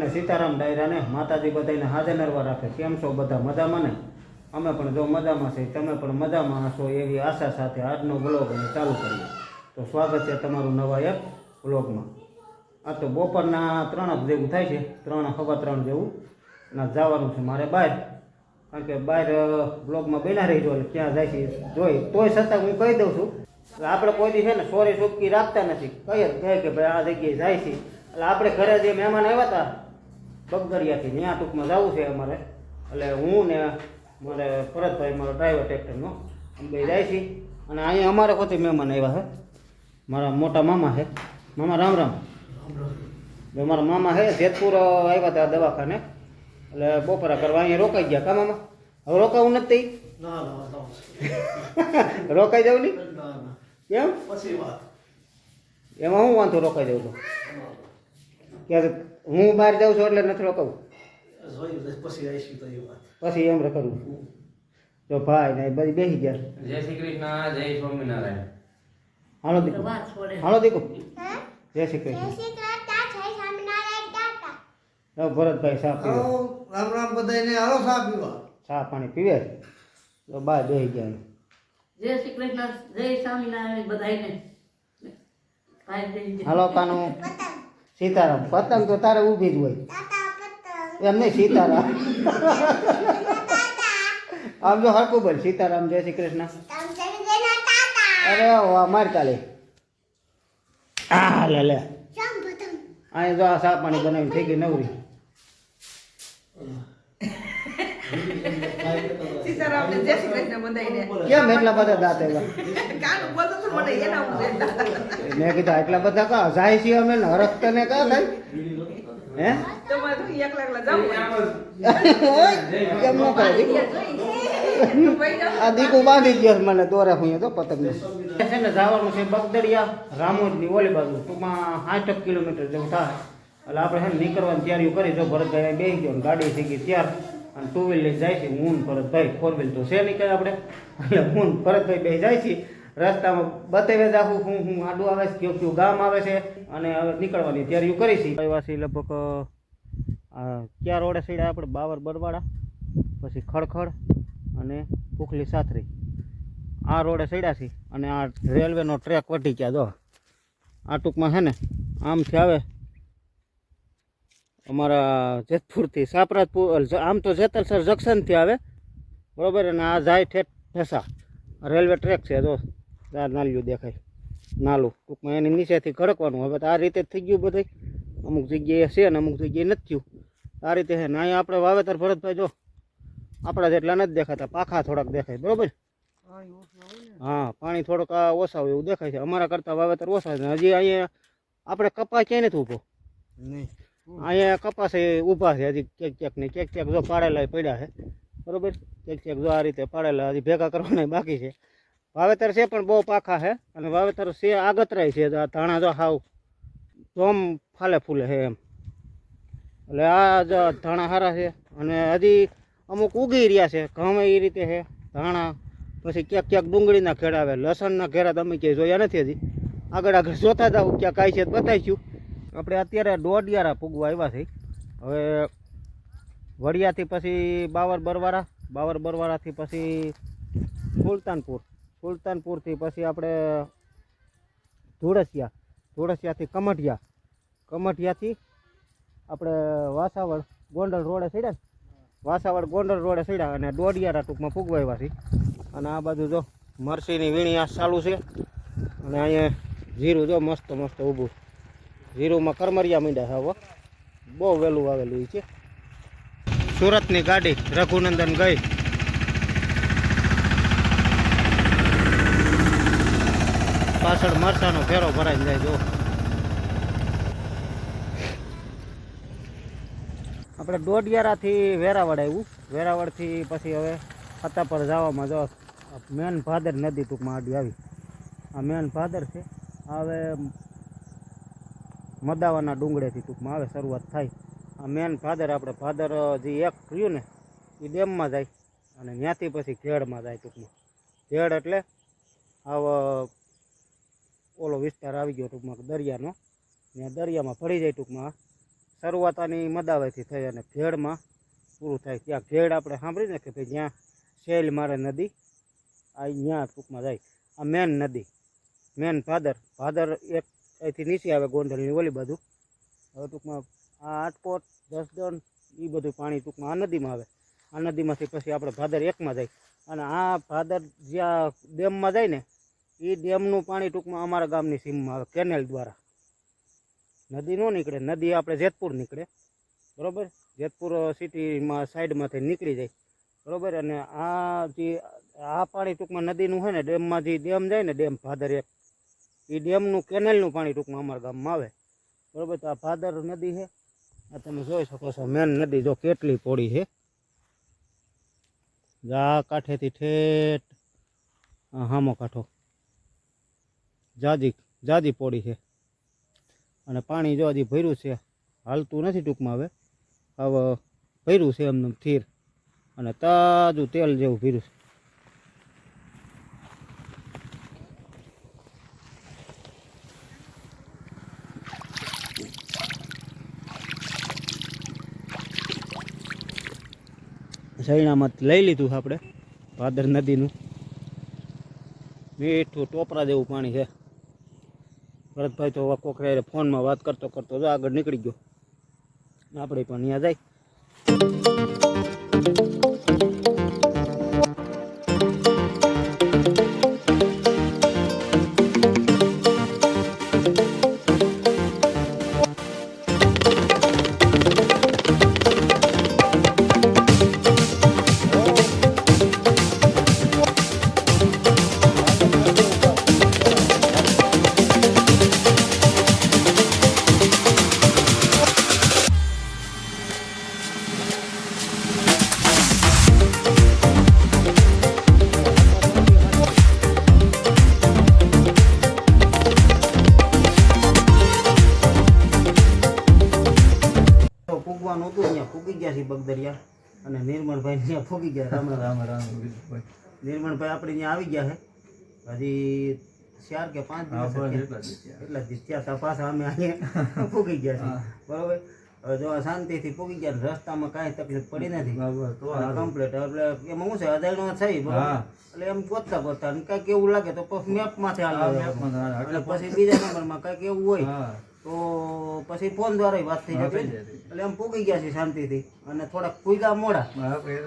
રામ સીતારામ ડાયરાને માતાજી બધાને હાજર નરવા રાખે કેમ છો બધા મજામાં ને? અમે પણ જો મજામાં છે તમે પણ મજામાં હશો એવી આશા સાથે આજનો બ્લોગ અમે ચાલુ કરીએ. તો સ્વાગત છે તમારું નવા એક બ્લોગમાં આ તો બપોરના ત્રણ જ જેવું થાય છે, ત્રણ, સવા ત્રણ જેવું. અને જવાનું છે મારે બહાર. કારણ કે બહાર બ્લોગમાં બન્યા રહીજો એટલે ક્યાં જાય છે જોઈ. તોય છતાં હું કહી દઉં છું, એટલે આપણે કોઈ છે ને સોરી સુકી રાખતા નથી. કહીએ કહે કે ભાઈ આ જગ્યાએ જાય છે. એટલે આપણે ઘરે જે મહેમાન આવ્યા હતા બગદરિયાથી ત્યાં ટૂંકમાં જવું છે અમારે. એટલે હું ને મારે ભરતભાઈ મારો ડ્રાઈવર ટ્રેક્ટરનો અમે બે જાય છે અને અહીંયા અમારે પોતે મહેમાન આવ્યા છે. મારા મોટા મામા છે. મામા રામ રામ. મારા મામા છે જેતપુર આવ્યા હતા દવાખાને. એટલે બપોરા કરવા અહીંયા રોકાઈ ગયા. કા મામા? હવે રોકાવું નથી? રોકાઈ જવું નહીં? કેમ? પછી વાત. એમાં હું વાંધો રોકાઈ જાઉં તો? કે હું બહાર જાઉં છું એટલે નથી રોકવું. પછી આવીશું તો એ એમ રખડવું જો ભાઈ ને બધી બેસી ગયા. જય શ્રી કૃષ્ણ જય સ્વામિનારાયણ. હાલો દીકુ હાલો દીકુ જય શ્રી કૃષ્ણ. ભરતભાઈ ચા પીવે. રામ રામ બધાને હાલો સા પીવા. ચા પાણી પીવે? તો બહાર બેસી ગયા જય શ્રી કૃષ્ણ જય સ્વામિનારાયણ બધાને હાલો કાનું. સીતારામ. પતંગ તો તારે ઊભી જ હોય. એમ નહીં, સીતારામ. આમ જો હરકું બોલ. સીતારામ, જય શ્રી કૃષ્ણ. અરે અમારે ચાલે હા લે લે. અહીં જો આ સાપ પાણી બનાવી, થઈ ગઈ નવરી. સીતારામને જય શ્રી કૃષ્ણ બધાયને. કેમ એટલા બધા દાંત આવ્યા કાનું બોલતો તો મને એના ઉપર મેં કીધું એટલા બધા કા? જાય છે અમે ને હરખ તને કા થાય? હે? તમારે એકલા એકલા જાવું કેમ ન કરે દીકુ? તું ભાઈ જાઓ. આ દીકુ બાંધી ગયો મને દોરે હું તો પતંગ છે ને જવાનું છે બગદડિયા રામોદની ઓલી બાજુ. ટૂંકમાં સાઠ કિલોમીટર જેવું થાય. એટલે આપણે છે ને નીકળવાની તૈયારીઓ કરી જો ભરતભાઈ બે ગયો ગાડી થઈ ગઈ ત્યાર. અને ટુ વ્હીલ લઈ જાય છે હું ભરતભાઈ ફોર વ્હીલ તો છે નહીં કંઈ આપણે? એટલે હું ભરતભાઈ બે જાય છે, રસ્તામાં બતાવે જ હું હું આડું આવે છે, કયું કયું ગામ આવે છે, અને હવે નીકળવાની તૈયારીઓ કરી છે. રહેવાસી લગભગ ક્યાં રોડે સીડા આપણે બાવર બરવાડા પછી ખડખડ અને પુખલી સાથરી. આ રોડે સડ્યા છે, અને આ રેલવેનો ટ્રેક વટી ગયા જો. આ ટૂંકમાં છે ને આમથી આવે અમારા જેતપુરથી સાપરાજપુર આમ તો જેતલસર જંકશનથી આવે. બરાબર? અને આ જાય ઠેઠ ઠેસા રેલવે ટ્રેક છે જો. નાલિયું દેખાય. નાલું. ટૂંકમાં એની નીચેથી ખડકવાનું. હવે તો આ રીતે જ થઈ ગયું બધું અમુક જગ્યાએ છે ને અમુક જગ્યાએ નથી થયું. આ રીતે છે. ને અહીંયા આપણે વાવેતર ભરતભાઈ જો. આપણા જેટલા નથી દેખાતા. પાખા થોડાક દેખાય. બરાબર? હા પાણી થોડુંક આ ઓછા હોય એવું દેખાય છે. અમારા કરતાં વાવેતર ઓછા છે. હજી અહીંયા આપણે કપાય ક્યાંય નથી ઊભો નહીં. અહીંયા કપાસ એ ઊભા છે, હજી ક્યાંક ક્યાંક ને ક્યાંક ક્યાંક જો પાડેલા પડ્યા છે. બરોબર? ક્યાંક ક્યાંક જો આ રીતે પાડેલા હજી ભેગા કરવાના બાકી છે. વાવેતર છે પણ બહુ પાખા છે અને વાવેતર છે આગતરાય છે, આ ધાણા જો હાવ જોમ ફાલે ફૂલે છે એમ. એટલે આ જો ધાણા સારા છે અને હજી અમુક ઉગી રહ્યા છે, ઘઉં એ રીતે છે, ધાણા. પછી ક્યાંક ક્યાંક ડુંગળીના ખેડા આવે, લસણના ઘેરા તમે ક્યાંય જોયા નથી હજી? આગળ આગળ જોતા જાવ ક્યાંક આવી છે બતાવીશું. આપણે અત્યારે દોઢિયારા પૂગવા આવ્યા છે હવે વડિયાથી પછી બાવર બરવારા, બાવર બરવારાથી પછી સુલતાનપુર. સુલતાનપુરથી પછી આપણે ધુળસિયા, ધુળસિયાથી કમઠિયા. કમઠિયાથી આપણે વાસાવડ ગોંડલ રોડે ચડ્યા વાસાવડ ગોંડલ રોડે ચડ્યા અને દોઢિયારા ટૂંકમાં પૂગવા આવ્યા છે અને આ બાજુ જો મરસીની વીણી આ ચાલુ છે. અને અહીંયા જીરું જો મસ્ત મસ્ત ઊભું જીરુમાં કરમરિયા મીંડા હવે બહુ વહેલું આવેલું છે. સુરતની ગાડી, રઘુનંદન ગઈ. પાછળ મરસાનો ફેરો ભરાઈ જાય, જો. આપણે દોઢિયારાથી વેરાવળ આવ્યું. વેરાવળથી પછી હવે ખતા પર જવામાં જો મેન ભાદર નદી ટૂંકમાં આડી આવી. આ મેન ભાદર છે. હવે મદાવાના ડુંગળેથી ટૂંકમાં આવે, શરૂઆત થાય. આ મેન ભાદર, આપણે ભાદર જે એક રહ્યું ને એ ડેમમાં જાય અને ત્યાંથી પછી ઘેડમાં જાય ટૂંકમાં. ઘેડ એટલે આવો ઓલો વિસ્તાર આવી ગયો ટૂંકમાં, દરિયાનો. ત્યાં દરિયામાં ફરી જાય ટૂંકમાં. શરૂઆત આની મદાવાથી થઈ અને ભેળમાં પૂરું થાય. ત્યાં ભેળ આપણે સાંભળી ને કે ભાઈ જ્યાં શૈલ મારે નદી, આ ત્યાં ટૂંકમાં જાય. આ મેન નદી મેન ભાદર. ભાદર એક અહીંથી નીચે આવે ગોંધલની ઓલી બધું હવે ટૂંકમાં આ આટકોટ દસદણ એ બધું પાણી ટૂંકમાં આ નદીમાં આવે. આ નદીમાંથી પછી આપણે ભાદર એકમાં જાય અને આ ભાદર જ્યાં ડેમમાં જાય ને એ ડેમનું પાણી ટૂંકમાં અમારા ગામની સીમમાં આવે, કેનેલ દ્વારા. નદી ન નીકળે. નદી આપણે જેતપુર નીકળે. બરોબર? જેતપુર સિટીમાં સાઈડમાંથી નીકળી જાય. બરોબર? અને આ જે, આ પાણી ટૂંકમાં નદીનું હોય ને, ડેમમાં જે ડેમ જાય ને, ડેમ ભાદર એક. એ ડેમનું કેનેલનું પાણી ટૂંકમાં અમારા ગામમાં આવે. બરાબર, તો આ ભાદર નદી છે. આ તમે જોઈ શકો છો, મેન નદી જો કેટલી પોળી છે. આ કાંઠેથી ઠેઠ હામો કાંઠો. જાજી જાજી પોળી છે. અને પાણી જો હજી ભર્યું છે, હાલતું નથી ટૂંકમાં હવે. હવે ભર્યું છે એમને થીર. અને તાજું તેલ જેવું ભર્યું છે. સૈણામાં લઈ લીધું આપણે, ભાદર નદીનું. મીઠું ટોપરા જેવું પાણી છે. ભરતભાઈ તો કોકરે ફોનમાં વાત કરતો કરતો આગળ નીકળી ગયો. આપણે પણ અહીંયા જાય. ફૂગવાનું હતું અહીંયા ફૂગી ગયા છે બગદરિયા. અને નિર્મળભાઈ ત્યાં ફૂગી ગયા રામ રામ રામ રામ નિર્મળભાઈ આપણે ત્યાં આવી ગયા છે. હજી ચાર કે પાંચ દિવસ. એટલા જ તપાસ અમે અહીંયા ફૂગી ગયા છે બરોબર? હવે જો શાંતિથી ફૂગી ગયા રસ્તામાં કાંઈ તકલીફ પડી નથી. કમ્પ્લીટ એટલે એમાં શું છે અજાણ્યો છે એટલે એમ ગોતતા ગોતતા કાંઈક એવું લાગે તો મેપ મેપમાંથી હાલ હાલે. એટલે પછી બીજા નંબરમાં કાંઈક એવું હોય. હા. તો પછી ફોન દ્વારા વાત થઈ જતી. એટલે એમ પૂગી ગયા છે શાંતિથી. અને થોડાક પૂગા મોડા.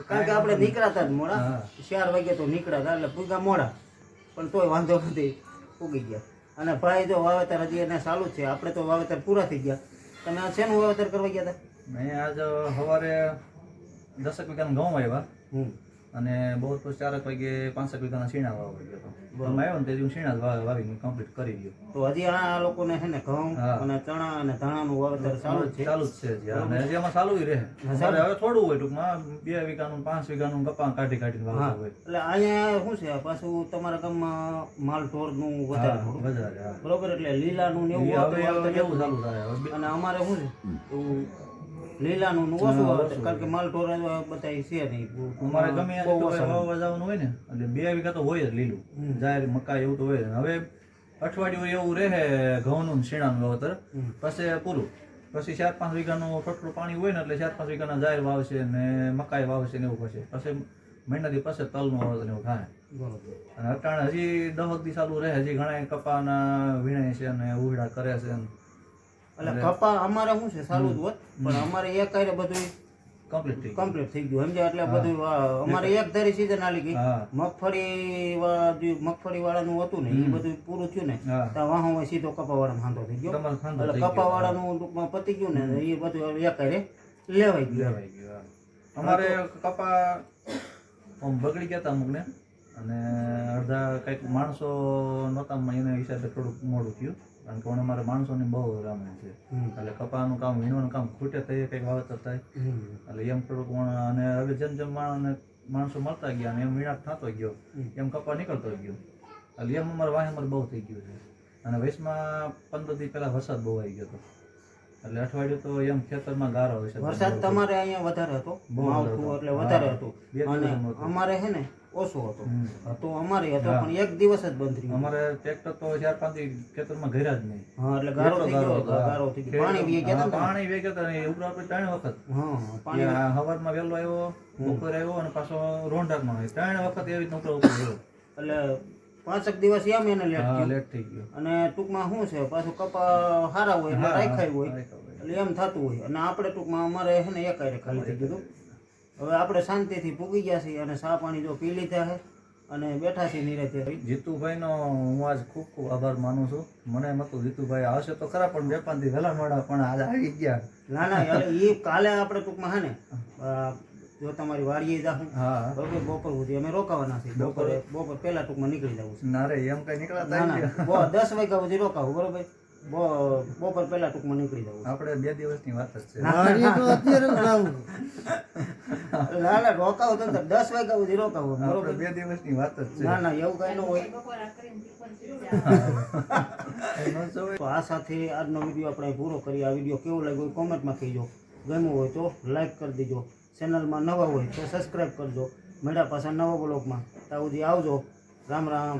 કારણ કે આપણે નીકળાતા જ મોડા. ચાર વાગે તો નીકળ્યા એટલે પૂગા મોડા. પણ તોય વાંધો નથી. પૂગી ગયા. અને ભાઈ જો વાવેતર હજી એને ચાલુ જ છે. આપણે તો વાવેતર પૂરા થઈ ગયા. તમે આ શેનું વાવેતર કરવા ગયા હતા? મેં આજ સવારે દસક વીઘાનું ઘઉં આવ્યા હમ. અને બહુ તો ચારક વાગે પાંસઠ વીઘાના શીણા વાવવા ગયો હતો. તમે આવ્યો ને તેથી હું શીણા જ વાવી વાવી કમ્પ્લીટ કરી ગયો. તો હજી આ લોકોને છે ને ઘઉં અને ચણા અને ધાણાનું વાવેતર ચાલુ છે. ચાલુ જ છે હજી. અને હજી એમાં ચાલુ રહે. અમારે હવે થોડું હોય ટૂંકમાં બે વીઘાનું પાંચ વીઘાનું કપા કાઢી કાઢીને વાવતા હોય. એટલે અહીંયા શું છે પાછું તમારા ગામમાં માલ ઢોરનું વધારે વધારે બરોબર? એટલે લીલાનું ને એવું ચાલુ થાય. અને અમારે શું છે લીલાનું ઓછું વાવેતર કારણ કે માલ ઢોરા બધા છે નહીં. અમારે ગમે જવાનું હોય ને એટલે બે વીઘા તો હોય જ લીલું. જાહેર મકાઈ એવું તો હોય. હવે અઠવાડિયું એવું રહે ઘઉંનું શીણાનું વાવતર. પછી પૂરું. પછી ચાર પાંચ વીઘાનું થોડું પાણી હોય ને એટલે ચાર પાંચ વીઘાના જાહેર વાવશે ને મકાઈ વાવશે ને એવું પછી. પછી મહિનાથી પછી તલનું વાવતર ને એવું થાય. અને અટાણે હજી દહક દી ચાલુ રહે હજી ઘણા કપાના વીણે છે ને ઉહડા કરે છે એટલે કપા અમારે શું છે સારું જ હોત પણ અમારે એક હારે બધું કમ્પ્લીટ થઈ ગયું. કમ્પ્લીટ થઈ ગયું. સમજ્યા? એટલે બધું અમારે એક ધારી સીઝન આલી ગઈ. મગફળી મગફળી વાળાનું હતું ને એ બધું પૂરું થયું ને તો વાહ હોય સીધો કપા વાળાનો હાંધો થઈ ગયો. એટલે કપા વાળાનું ટૂંકમાં પતી ગયું ને એ બધું એક હારે લેવાઈ ગયું. લેવાઈ ગયું. અમારે કપા બગડી ગયા હતા અમુકને અને અડધા કંઈક માણસો નહોતા એના હિસાબે થોડુંક મોડું થયું. કારણ કે અમારે માણસોની બહુ રમે છે. એટલે કપાનું કામ વીણવાનું કામ ખૂટે તો કંઈક વાવેતર થાય. એટલે એમ થોડુંક અને હવે જેમ જેમ માણસને માણસો મળતા ગયા અને એમ વીણાટ થતો ગયો. એમ કપા નીકળતો ગયો. એટલે એમ અમારે વાહ અમારે બહુ થઈ ગયું છે. અને વૈશમાં પંદર દી પહેલાં વરસાદ બહુ આવી ગયો હતો. એટલે અઠવાડિયું તો એમ ખેતરમાં ગારો છે વરસાદ તમારે અહીંયા વધારે હતો. એટલે વધારે હતો. એટલે વધારે હા. હતું. બે અને અમારે છે ને ઓછો હતો. હમ. તો અમારે હતો પણ એક દિવસ જ બંધ રહ્યું. અમારે ટ્રેક્ટર તો ચાર પાંચ ખેતરમાં ઘેરા જ નહીં. હા એટલે ગારો થઈ ગયો ગારો હતો, થઈ ગયો. પાણી વી ગયા હતા ને? પાણી વે ગયા હતા ઉપર આપણે ત્રણ વખત. હા પાણી હવારમાં વેલો આવ્યો બપોરે આવ્યો અને પાછો રોંઢાકમાં આવ્યો. ત્રણ વખત એવી રીતના ઉપર ઉપર ગયો. એટલે પાંચેક દિવસ એમ એને લેટ થયો. લેટ થઈ ગયો. અને ટૂંકમાં શું છે પાછું કપા હારા હોય એટલે રાખાય હોય એટલે એમ થતું હોય. અને આપણે ટૂંકમાં અમારે છે ને એકાયરે ખાલી થઈ ગયું હતું. હવે આપણે શાંતિથી પૂગી ગયા છીએ અને સા પાણી જો પી લીધા છે અને બેઠા છીએ નિરાતે. જીતુભાઈનો હું આજ ખૂબ ખૂબ આભાર માનું છું. મને એમ હતું જીતુભાઈ આવશે તો ખરા પણ બે પાંચ દી વહેલા મોડા પણ આજે આવી ગયા. ના ના એ કાલે આપણે ટૂંકમાં હા ને જો તમારી વાડીએ જાઉં હા. બરોબર બપોર સુધી અમે રોકાવાના છીએ. બપોરે? બપોર પહેલા ટૂંકમાં નીકળી જવું છે. ના રે એમ કઈ નીકળ્યા દસ વાગ્યા સુધી રોકાવું બરોબર? બપોર પહેલા ટૂંકમાં નીકળી જવું. આપણે બે દિવસની વાત જ છે વાડીએ તો અત્યારે જ જાવું ના ના રોકાવું તો દસ વાગ્યા સુધી રોકાવું બરોબર? બે દિવસની વાત જ છે. ના ના એવું કઈ ન હોય. તો આ સાથે આજનો વીડિયો આપણે પૂરો કરીએ. આ વીડિયો કેવો લાગ્યો કોમેન્ટમાં કહીજો. ગમ્યું હોય તો લાઈક કરી દેજો. ચેનલમાં નવા હોય તો સબસ્ક્રાઈબ કરજો. મેળા પાછા નવા બ્લોગમાં. ત્યાં સુધી આવજો. રામ રામ.